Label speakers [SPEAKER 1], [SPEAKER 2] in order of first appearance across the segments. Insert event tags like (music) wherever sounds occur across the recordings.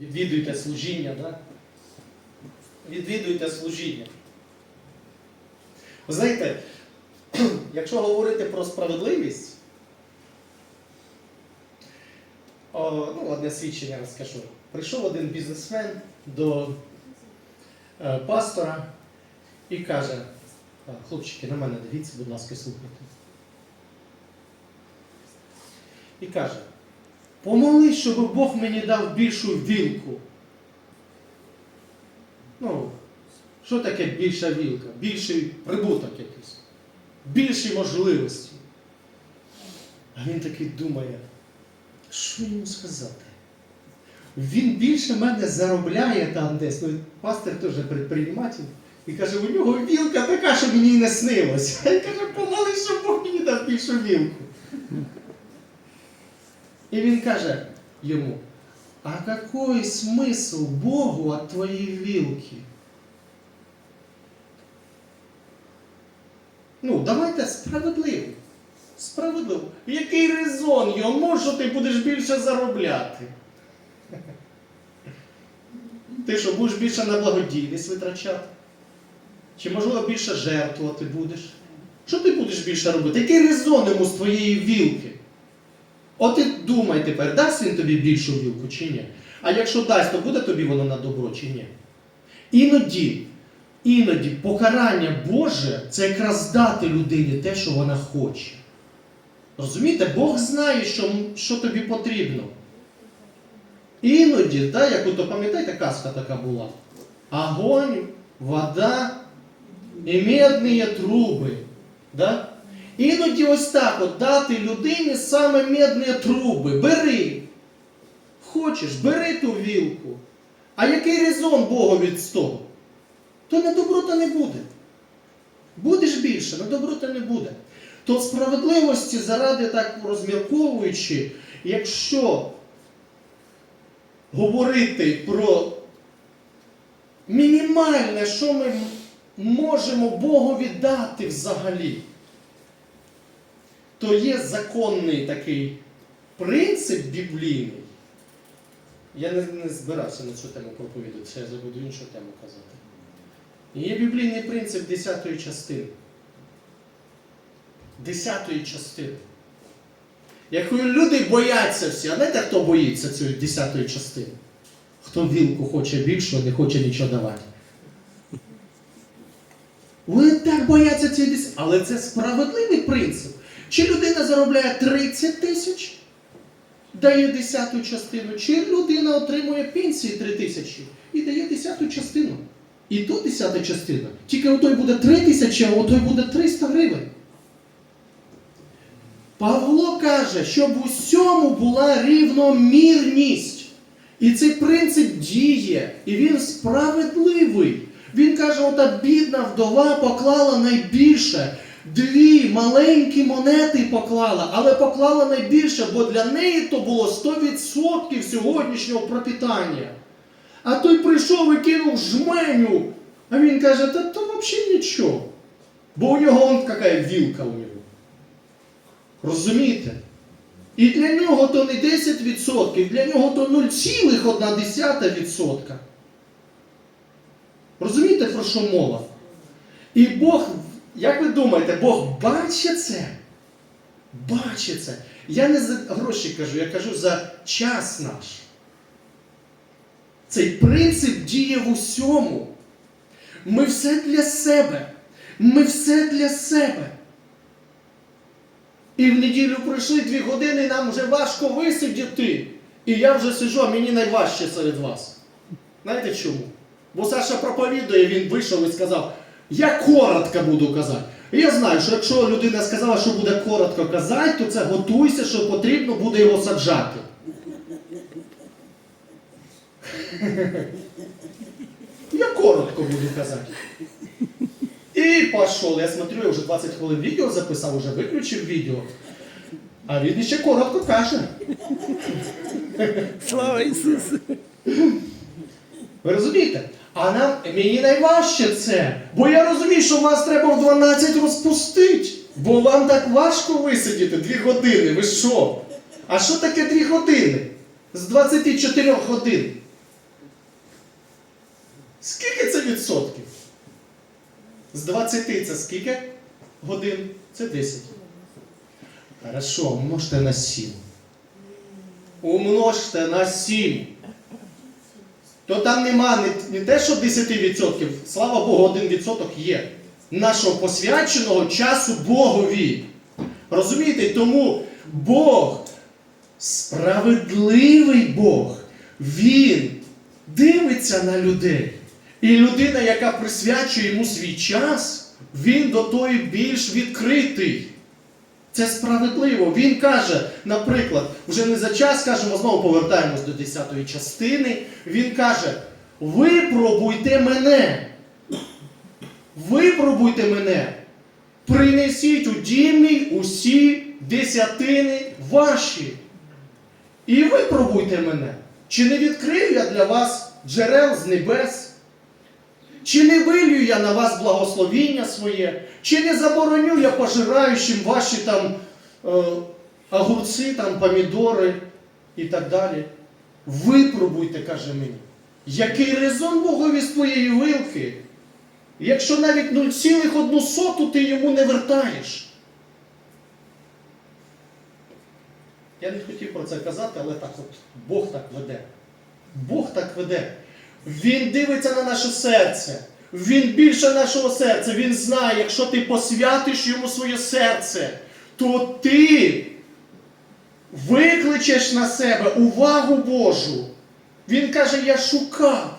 [SPEAKER 1] Відвідуйте служіння, да? Відвідуйте служіння. Ви знаєте, (clears throat) якщо говорити про справедливість, о, ну, одне свідчення розкажу. Прийшов один бізнесмен до е, пастора і каже: хлопчики, на мене дивіться, будь ласка, слухайте. І каже, помолись, щоб Бог мені дав більшу вілку. Ну, що таке більша вілка? Більший прибуток якийсь, більші можливості. А він такий думає, що йому сказати? Він більше мене заробляє там десь. Ну, пастор теж предприниматель. І каже, у нього вілка така, що мені не снилося. (laughs) І каже, помолись, щоб Бог мені дав більшу вілку. И він каже йому, а какой смысл Богу от твоей вилки? Ну, давайте справедливо. Справедливо. Який резон йому, що ти будеш більше заробляти? Ти що, будеш більше на благодійність витрачати? Чи можливо більше жертвувати будеш? Що ти будеш більше робити? Який резон йому з твоєї вілки? От і думай тепер, дасть він тобі більшу вілку чи ні? А якщо дасть, то буде тобі воно на добро чи ні? Іноді, іноді покарання Боже це якраз дати людині те, що вона хоче. Розумієте, Бог знає, що, що тобі потрібно. Іноді, да, як ото пам'ятаєте, казка така була. Огонь, вода і медні труби. Да? Іноді ось так от дати людині саме медні труби. Бери. Хочеш, бери ту вілку. А який резон Богові з того? То на доброта не буде. Будеш більше, на доброта не буде. То справедливості заради так розмірковуючи, якщо говорити про мінімальне, що ми можемо Богові дати взагалі то є законний такий принцип біблійний. Я не, не збирався на цю тему проповідати, це я забуду іншу тему казати. Є біблійний принцип 10 частини. 10 частини. Як люди бояться всі, а знаєте, хто боїться цієї 10 частини? Хто вілку хоче більше, не хоче нічого давати. Вони так бояться цієї 10. Але це справедливий принцип. Чи людина заробляє 30 тисяч, дає десяту частину, чи людина отримує пенсії 3 тисячі і дає десяту частину. І то десята частина. Тільки у той буде 3 тисячі, а у той буде 300 гривень. Павло каже, щоб у всьому була рівномірність. І цей принцип діє, і він справедливий. Він каже, ота бідна вдова поклала найбільше. Дві маленькі монети поклала, але поклала найбільше, бо для неї то було 100% сьогоднішнього пропитання. А той прийшов і кинув жменю. А він каже, та то взагалі нічого. Бо у нього он яка вілка у нього. Розумієте? І для нього то не 10%, для нього то 0,1%. Розумієте, про що мова? І Бог, як ви думаєте, Бог бачить це? Бачить це. Я не за гроші кажу, я кажу за час наш. Цей принцип діє в усьому. Ми все для себе. Ми все для себе. І в неділю пройшли дві години, нам вже важко висидіти. І я вже сиджу, а мені найважче серед вас. Знаєте чому? Бо Саша проповідує, він вийшов і сказав, я коротко буду казати. Я знаю, що якщо людина сказала, що буде коротко казати, то це готуйся, що потрібно буде його саджати. Я коротко буду казати. І пішов. Я смотрю, я вже 20 хвилин відео записав, вже виключив відео. А він ще коротко каже.
[SPEAKER 2] Слава Ісусу!
[SPEAKER 1] Ви розумієте? А нам мені найважче це. Бо я розумію, що вас треба в 12 розпустити. Бо вам так важко висидіти 2 години. Ви що? А що таке 2 години? З 24 годин. Скільки це відсотків? З 20 це скільки годин? Це 10. Хорошо, умножте на 7. Умножте на 7. То там нема не, те, що 10%, слава Богу, 1% є. Нашого посвяченого часу Богові. Розумієте? Тому Бог, справедливий Бог, Він дивиться на людей. І людина, яка присвячує йому свій час, він до тої більш відкритий. Це справедливо. Він каже, наприклад, вже не за час кажемо, знову повертаємось до 10-ї частини. Він каже: випробуйте мене. Випробуйте мене. Принесіть у дім мій усі десятини ваші. І випробуйте мене. Чи не відкрию я для вас джерел з небес? Чи не вилью я на вас благословіння своє? Чи не забороню я пожираючим ваші там е, огурці, там, помідори і так далі? Випробуйте, каже мені. Який резон Богові з твоєї вилки? Якщо навіть 0,1 соту ти йому не вертаєш. Я не хотів про це казати, але так от Бог так веде. Бог так веде. Він дивиться на наше серце. Він більше нашого серця. Він знає, якщо ти посвятиш йому своє серце, то ти викличеш на себе увагу Божу. Він каже, я шукав.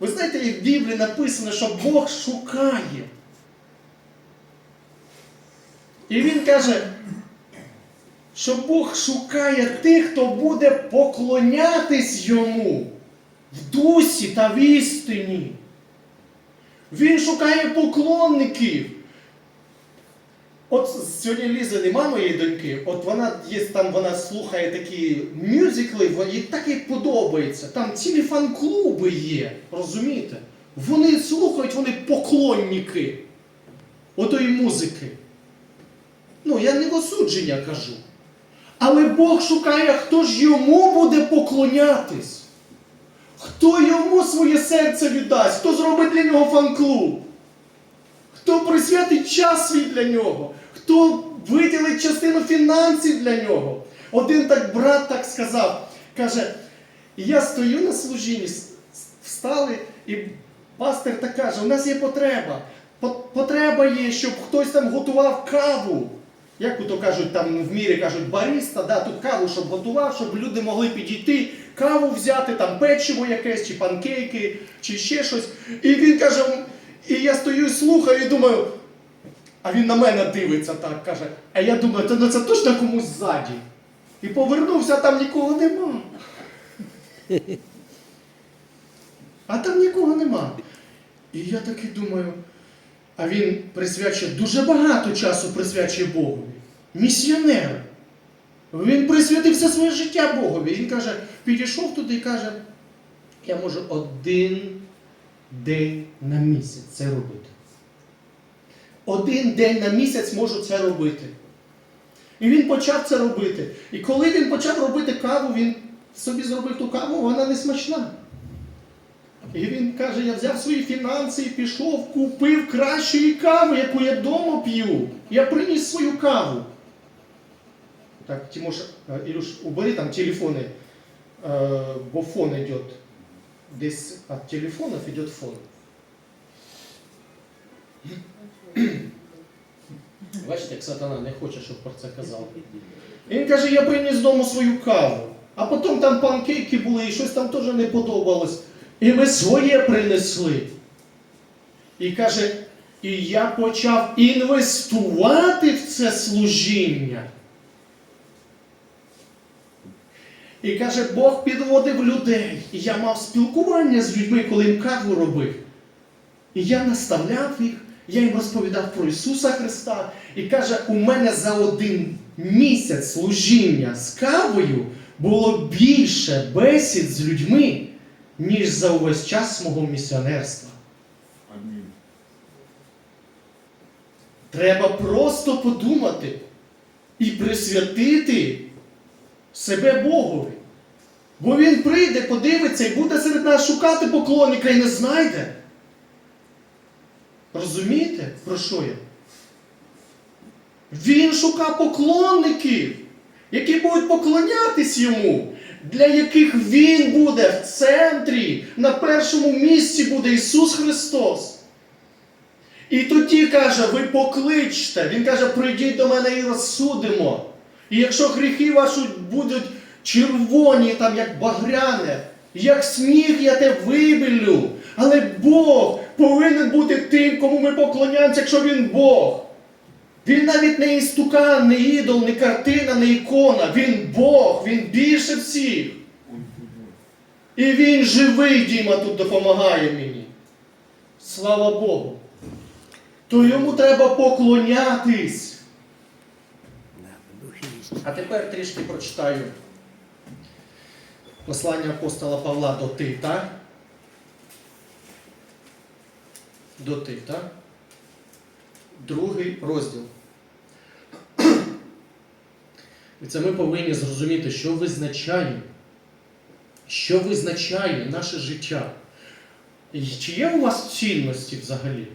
[SPEAKER 1] Ви знаєте, як в Біблії написано, що Бог шукає. І він каже, що Бог шукає тих, хто буде поклонятись йому в дусі та в істині. Він шукає поклонників. От сьогодні Ліза нема моєї доньки, от вона є там, вона слухає такі мюзикли, їй так їй подобається. Там цілі фан-клуби є, розумієте? Вони слухають, вони поклонники отої музики. Ну, я не в осудження кажу. Але Бог шукає, хто ж йому буде поклонятись. Хто йому своє серце віддасть, хто зробить для нього фан-клуб, хто присвятить час свій для нього, хто виділить частину фінансів для нього. Один так брат так сказав, каже, я стою на служінні, встали, і пастир так каже, у нас є потреба. Потреба є, щоб хтось там готував каву. Як то кажуть, там в мірі кажуть бариста, да, тут каву, щоб готував, щоб люди могли підійти, каву взяти, там печиво якесь, чи панкейки, чи ще щось. І він каже, і я стою і слухаю і думаю, а він на мене дивиться так, каже, а я думаю, то ну це точно комусь ззаді. І повернувся, а там нікого нема. (laughs) А там нікого нема. І я таки думаю, а він присвячує дуже багато часу присвячує Богові. Місіонер. Він присвятив все своє життя Богові. Він каже, підійшов туди і каже, я можу один день на місяць це робити. Один день на місяць можу це робити. І він почав це робити. І коли він почав робити каву, він собі зробив ту каву, вона не смачна. І він каже, я взяв свої фінанси і пішов, купив кращої кави, яку я вдома п'ю. Я приніс свою каву. Так, Тимош, э, Илюш, убери там телефоны, э, бо фон идет. Здесь от телефонов идет фон. (clears throat) Бачите, як сатана не хоче, щоб про це казав. І він каже, я приніс дому свою каву. А потім там панкейки були, і щось там теж не подобалось. І ми своє принесли. І каже, і я почав інвестувати в це служіння. І каже, Бог підводив людей. І я мав спілкування з людьми, коли їм каву робив. І я наставляв їх, я їм розповідав про Ісуса Христа. І каже, у мене за один місяць служіння з кавою було більше бесід з людьми, ніж за увесь час мого місіонерства.
[SPEAKER 2] Амінь.
[SPEAKER 1] Треба просто подумати і присвятити себе Богові. Бо він прийде, подивиться і буде серед нас шукати поклонника і не знайде. Розумієте, про що я? Він шукав поклонників, які будуть поклонятись йому, для яких він буде в центрі, на першому місці буде Ісус Христос. І тоді каже, ви покличте. Він каже, прийдіть до мене і розсудимо. І якщо гріхи ваші будуть червоні, там як багряне, як сніг, я те вибілю. Але Бог повинен бути тим, кому ми поклоняємося, якщо він Бог. Він навіть не істукан, не ідол, не картина, не ікона. Він Бог, він більше всіх. І він живий, Діма, тут допомагає мені. Слава Богу. То йому треба поклонятись. А тепер трішки прочитаю послання апостола Павла до Тита. До Тита. Другий розділ. І це ми повинні зрозуміти, що визначає, що визначає наше життя. І чи є у вас цінності взагалі?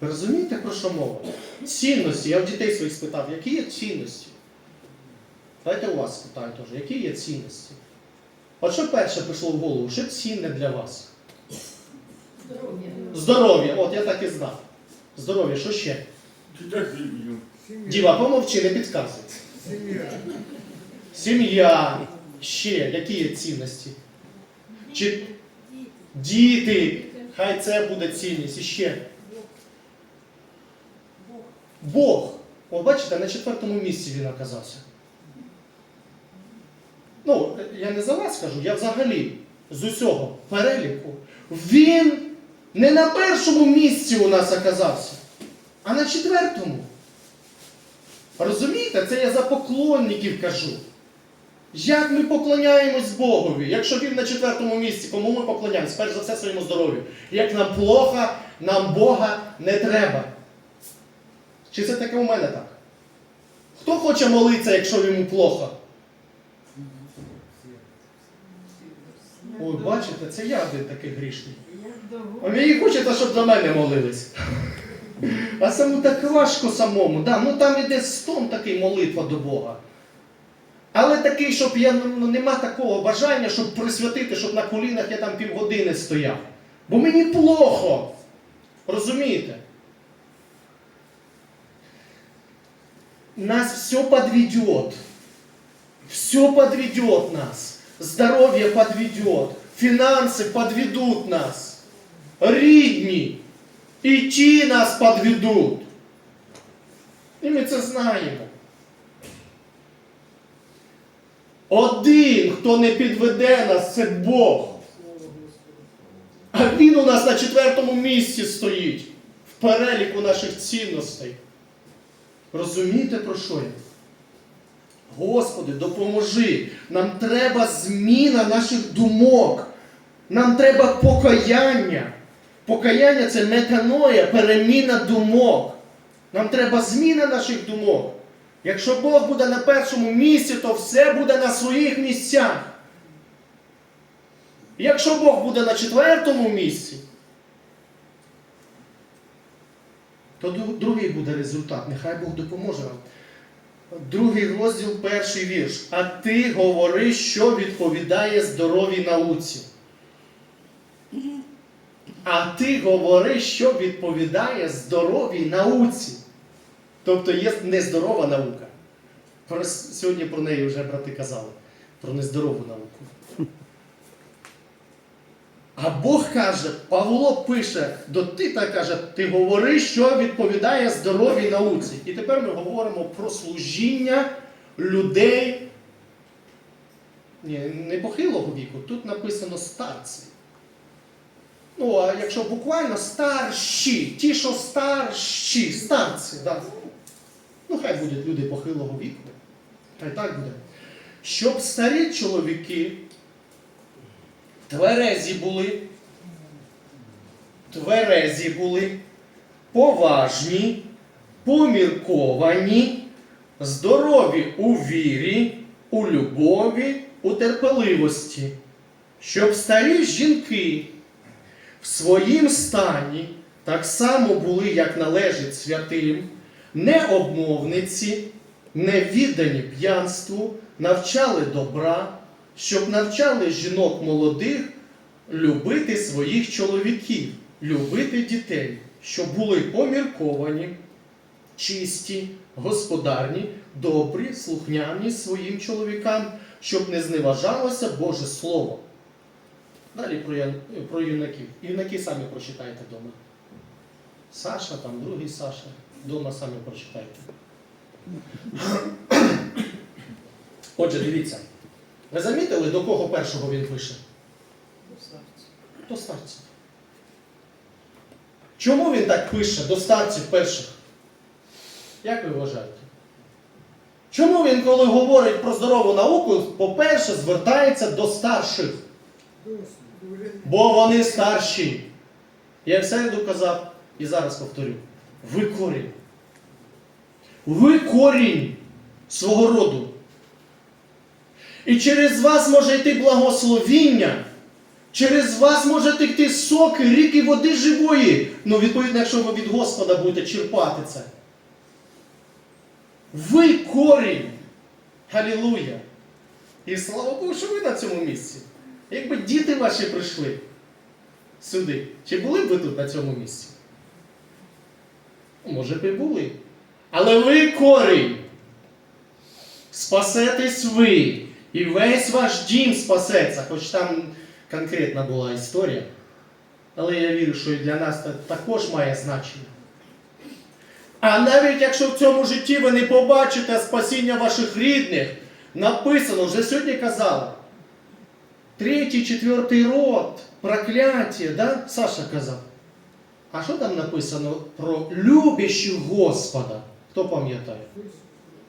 [SPEAKER 1] Ви розумієте, про що мова? Цінності. Я в дітей своїх спитав, які є цінності? Давайте у вас спитаю теж, які є цінності? От що перше прийшло в голову? Що цінне для вас?
[SPEAKER 2] Здоров'я.
[SPEAKER 1] Здоров'я, от я так і знав. Здоров'я, що ще? Діва, помовчи, не підказуй. Сім'я. Сім'я. Ще, які є цінності? Чи діти? Хай це буде цінність. І ще. Бог. О, бачите, на четвертому місці він оказався. Ну, я не за вас кажу, я взагалі з усього переліку. Він не на першому місці у нас оказався, а на четвертому. Розумієте, це я за поклонників кажу. Як ми поклоняємось Богові, якщо він на четвертому місці, кому ми поклоняємось? Перш за все своєму здоров'ю. Як нам плохо, нам Бога не треба. Чи це таке у мене так? Хто хоче молитися, якщо йому плохо? Ой, бачите, це я один такий грішний. А мені хочеться, щоб за мене молились. А самому так важко самому. Да, ну там іде стон такий молитва до Бога. Але такий, щоб я ну, нема такого бажання, щоб присвятити, щоб на колінах я там півгодини стояв. Бо мені плохо. Розумієте? Нас все подведет. Все подведет нас. Здоровье подведет. Финансы подведут нас. Рідні. І ті нас подведуть. І ми це знаємо. Один, хто не підведе нас, це Бог. А Він у нас на четвертому місці стоїть в переліку наших цінностей. Розумієте, про що я? Господи, допоможи. Нам треба зміна наших думок. Нам треба покаяння. Покаяння це метаноя, переміна думок. Нам треба зміна наших думок. Якщо Бог буде на першому місці, то все буде на своїх місцях. Якщо Бог буде на четвертому місці, то другий буде результат. Нехай Бог допоможе нам. Другий розділ, перший вірш. А ти говори, що відповідає здоровій науці. А ти говори, що відповідає здоровій науці. Тобто є нездорова наука. Про- Сьогодні про неї вже брати казали. Про нездорову науку. А Бог каже, Павло пише до Тита, каже, ти говори, що відповідає здоровій науці. І тепер ми говоримо про служіння людей. Не похилого віку, тут написано старці. Ну, а якщо буквально старші, ті, що старші, старці, да. ну хай будуть люди похилого віку. Хай так буде. Щоб старі чоловіки тверезі були, тверезі були, поважні, помірковані, здорові у вірі, у любові, у терпеливості, щоб старі жінки в своїм стані так само були, як належить святим, не обмовниці, не віддані п'янству, навчали добра, щоб навчали жінок молодих любити своїх чоловіків, любити дітей, щоб були помірковані, чисті, господарні, добрі, слухняні своїм чоловікам, щоб не зневажалося Боже Слово. Далі про, про юнаків. Юнаки самі прочитайте вдома. Саша, там другий Саша. Вдома самі прочитайте. Отже, дивіться. Ви замітили, до кого першого він пише? До старців. Чому він так пише до старців перших? Як ви вважаєте? Чому він, коли говорить про здорову науку, по-перше, звертається до старших? Бо вони старші. Я все доказав і зараз повторю. Ви корінь. Ви корінь свого роду. І через вас може йти благословіння. Через вас може текти соки, ріки води живої. Ну, відповідно, якщо ви від Господа будете черпати це. Ви корінь. Халілуя. І слава Богу, що ви на цьому місці. Якби діти ваші прийшли сюди, чи були б ви тут на цьому місці? Ну, Може б і були. Але ви корінь. Спасетесь ви. І весь ваш дім спасеться. Хоч там конкретна була історія. Але я вірю, що і для нас це також має значення. А навіть якщо в цьому житті ви не побачите спасіння ваших рідних, написано, вже сьогодні казали. Третій, четвертий род, прокляття, да? Саша казав. А що там написано про любящих Господа? Хто пам'ятає?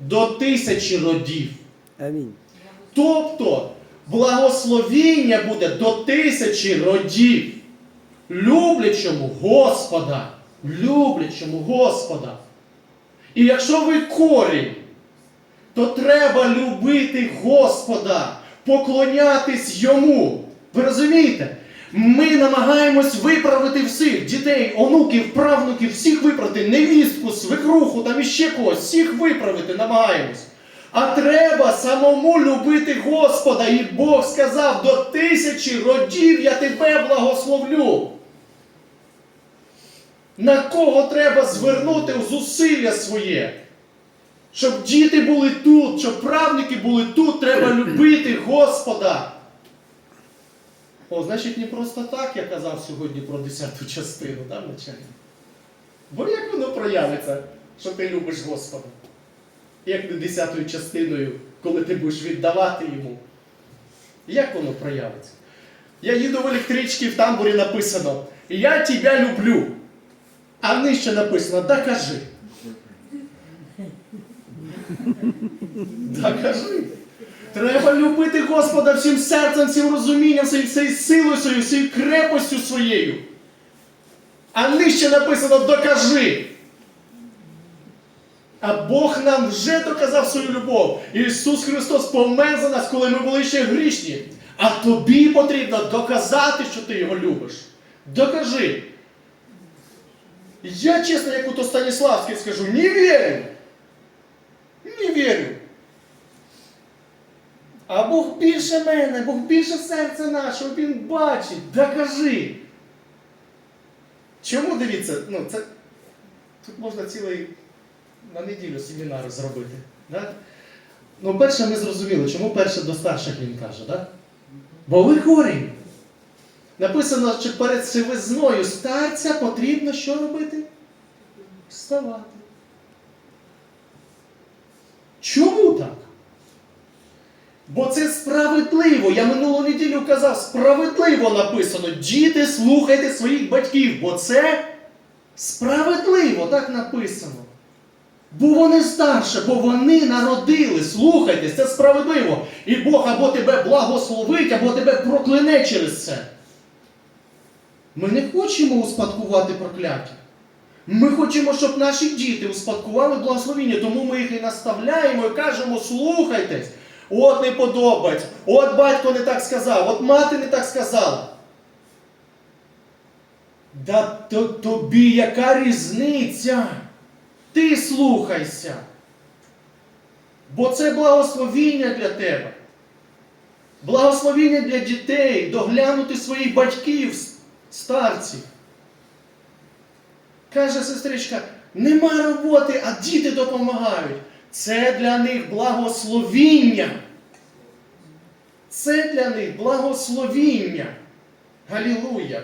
[SPEAKER 1] До тисячі родів.
[SPEAKER 3] Амінь.
[SPEAKER 1] Тобто благословіння буде до тисячі родів. Люблячому Господа. Люблячому Господа. І якщо ви корінь, то треба любити Господа, поклонятись Йому. Ви розумієте? Ми намагаємось виправити всіх дітей, онуків, правнуків, всіх виправити, невістку, свекруху, там іще когось, всіх виправити намагаємось. А треба самому любити Господа. І Бог сказав, до тисячі родів я тебе благословлю. На кого треба звернути зусилля своє? Щоб діти були тут, щоб правники були тут, треба любити Господа. О, значить, не просто так я казав сьогодні про 10 частину, да, вначалі? Бо як воно проявиться, що ти любиш Господа? Як не десятою частиною, коли ти будеш віддавати йому? Як воно проявиться? Я їду в електричці, в тамбурі написано Я тебе люблю. А нижче написано Докажи. (laughs) Докажи. Треба любити Господа всім серцем, всім розумінням, всією, силою своєю, всією крепостю своєю. А нижче написано Докажи. А Бог нам вже доказав свою любов. Ісус Христос помер за нас, коли ми були ще грішні. А тобі потрібно доказати, що ти його любиш. Докажи. Я чесно, як ото Станіславський скажу, не вірю. Не вірю. А Бог більше мене, Бог більше серця нашого, Він бачить. Докажи. Чому дивіться? Ну, це тут можна цілий на неділю семінари зробити. Да? Ну, перше ми зрозуміли, чому перше до старших він каже, да? Бо ви корінь. Написано, що перед сивизною старця потрібно що робити? Вставати. Чому? Бо це справедливо. Я минулу неділю казав, справедливо написано. Діти, слухайте своїх батьків, бо це справедливо, так написано. Бо вони старше, бо вони народили. Слухайтесь, це справедливо. І Бог або тебе благословить, або тебе прокляне через це. Ми не хочемо успадкувати прокляття. Ми хочемо, щоб наші діти успадкували благословіння, тому ми їх і наставляємо і кажемо, слухайтесь, от не подобається, от батько не так сказав, от мати не так сказала. Да то, тобі яка різниця? Ти слухайся. Бо це благословіння для тебе. Благословіння для дітей, доглянути своїх батьків, старців. Каже сестричка, нема роботи, а діти допомагають. Це для них благословіння. Це для них благословіння. Галілуя!